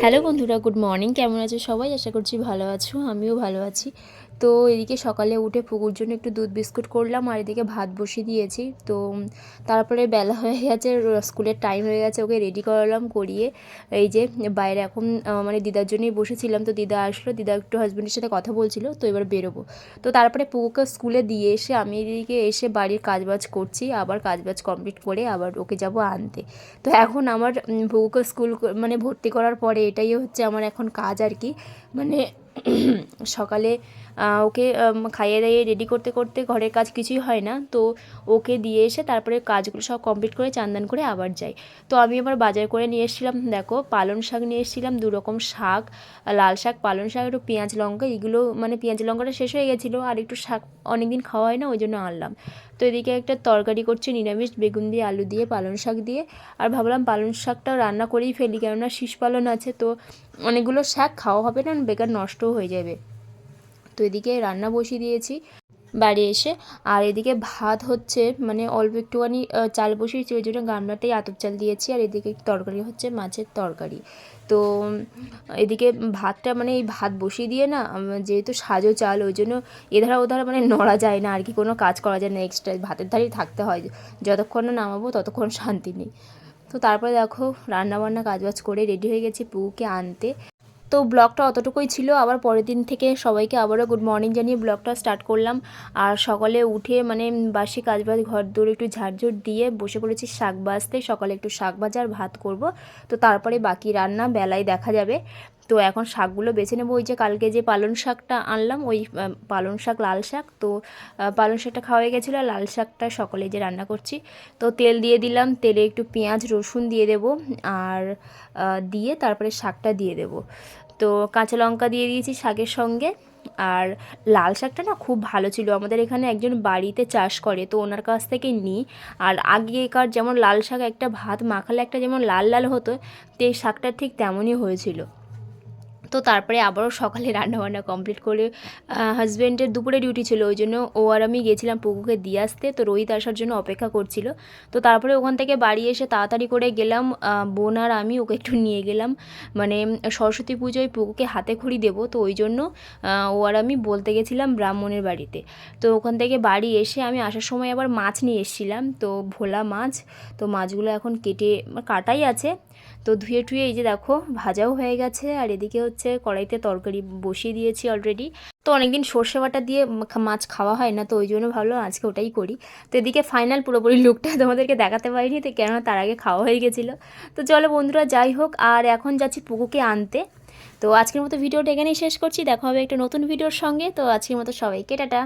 Hello বন্ধুরা good morning. কেমন আছো সবাই? আশা করছি ভালো আছো আমিও ভালো আছি। তো এদিকে সকালে উঠে পুকুর জন্য একটু দুধ বিস্কুট করলাম আর এদিকে ভাত বসিয়ে দিয়েছি। তো তারপরে বেলা হয়ে গেছে স্কুলের টাইম হয়ে গেছে, ওকে রেডি করালাম, করিয়ে এই যে বাইরে এখন মানে দিদার জন্যই বসেছিলাম। তো দিদা আসলো, দিদা একটু হাজব্যান্ডের সাথে কথা বলছিল, তো এবার বেরোবো। তো তারপরে পুকুকে স্কুলে দিয়ে এসে আমি এদিকে এসে বাড়ির কাজবাজ করছি, আবার কাজবাজ কমপ্লিট করে আবার ওকে যাব আনতে। তো এখন আমার পুকুকে স্কুল মানে ভর্তি করার পরে এটাই হচ্ছে আমার এখন কাজ আর কি। মানে সকালে ওকে খাইয়ে দাইয়ে রেডি করতে করতে ঘরের কাজ কিছুই হয় না। তো ওকে দিয়ে এসে তারপরে কাজগুলো সব কমপ্লিট করে চান্দান করে আবার যাই। তো আমি আবার বাজার করে নিয়ে এসেছিলাম, দেখো, পালং শাক নিয়ে এসেছিলাম দু রকম শাক, লাল শাক, পালং শাক, একটু পেঁয়াজ লঙ্কা, এগুলো মানে পেঁয়াজ লঙ্কাটা শেষ হয়ে গেছিল, আর একটু শাক অনেক দিন খাওয়া হয় না, ওই জন্য আনলাম। তো এদিকে একটা তরকারি করছি, নিরামিষ, বেগুন দিয়ে, আলু দিয়ে, পালং শাক দিয়ে, আর ভাবলাম পালং শাকটা রান্না করেই ফেলি, কেননা শীষ পালন আছে, তো অনেকগুলো শাক খাওয়া হবে না, বেকার নষ্টও হয়ে যাবে। তো এদিকে রান্না বসিয়ে দিয়েছি বাড়ি এসে। আর এদিকে ভাত হচ্ছে মানে অল্প একটুখানি চাল বসিয়েছি, ওই জন্য গামলাতেই আতপ চাল দিয়েছি, আর এদিকে তরকারি হচ্ছে মাছের তরকারি। তো এদিকে ভাতটা মানে এই ভাত বসিয়ে দিয়ে না যেহেতু সাজো চাল, ওই জন্য এধারা ওধারা মানে নড়া যায় না, আর কি কোনো কাজ করা যায় না এক্সট্রা ভাতের ধারেই থাকতে হয়। যতক্ষণ না নামাবো ততক্ষণ শান্তি নেই। তো তারপরে দেখো, রান্নাবান্না কাজবাজ করে রেডি হয়ে গেছি পুকুকে আনতে। তো ব্লগটা অতটুকুই ছিল। আবার পরের দিন থেকে সবাইকে আবারও গুড মর্নিং জানিয়ে ব্লগটা স্টার্ট করলাম। আর সকালে উঠে মানে বাসি কাজবাজ ঘর দৌড়ে একটু ঝাড়ঝুট দিয়ে বসে পড়েছি শাক বাজতে সকালে একটু শাক বাজার ভাত করব। তো তারপরে বাকি রান্না বেলায় দেখা যাবে। তো এখন শাকগুলো বেছে নেব। ওই যে কালকে যে পালং শাকটা আনলাম ওই আহ, পালং শাক লাল শাক। তো আহ, পালং শাকটা খাওয়া হয়ে গেছিল লাল শাকটা সকালে যে রান্না করছি। তো তেল দিয়ে দিলাম তেলে একটু পেঁয়াজ রসুন দিয়ে দেবো আর দিয়ে তারপরে শাকটা দিয়ে দেবো। তো কাঁচা লঙ্কা দিয়ে দিয়েছি শাকের সঙ্গে। আর লাল শাকটা না খুব ভালো ছিল। আমাদের এখানে একজন বাড়িতে চাষ করে তো ওনার কাছ থেকে নিই। আর আগেকার যেমন লাল শাক একটা ভাত মাখালে একটা যেমন লাল লাল হতো তো এই শাকটা ঠিক তেমনই হয়েছিল। তো তারপরে আবারও সকালে রান্নাবান্না কমপ্লিট করে হাজব্যান্ডের দুপুরে ডিউটি ছিল, ওই জন্য ও আর আমি গেছিলাম পুকুকে দিয়ে আসতে, তো রোহিত আসার জন্য অপেক্ষা করছিল। তো তারপরে ওখান থেকে বাড়ি এসে তাড়াতাড়ি করে গেলাম বোন আর আমি ওকে একটু নিয়ে গেলাম। মানে সরস্বতী পুজোয় পুকুকে হাতে খড়ি দেবো, তো ওই জন্য ও আর আমি বলতে গেছিলাম ব্রাহ্মণের বাড়িতে। তো ওখান থেকে বাড়ি এসে আমি আসার সময় আবার মাছ নিয়ে এসেছিলাম, তো ভোলা মাছ, তো মাছগুলো এখন কেটে, কাটাই আছে। তো ধুয়ে টুয়ে এই যে দেখো, ভাজাও হয়ে গেছে। আর এদিকে হচ্ছে কড়াইতে তরকারি বসিয়ে দিয়েছি অলরেডি তো অনেকদিন সর্ষে বাটা দিয়ে মাছ খাওয়া হয় না, তো ওই জন্য ভাবলাম আজকে ওটাই করি। তো এদিকে ফাইনাল পুরোপুরি লুকটা তোমাদেরকে দেখাতে পারিনি, তো কেননা তার আগে খাওয়া হয়ে গেছিল। তো চলো বন্ধুরা, যাই হোক, আর এখন যাচ্ছি পুকুকে আনতে। তো আজকের মতো ভিডিওটা এখানেই শেষ করছি, দেখা হবে একটা নতুন ভিডিওর সঙ্গে। তো আজকের মতো সবাইকে, টাটা।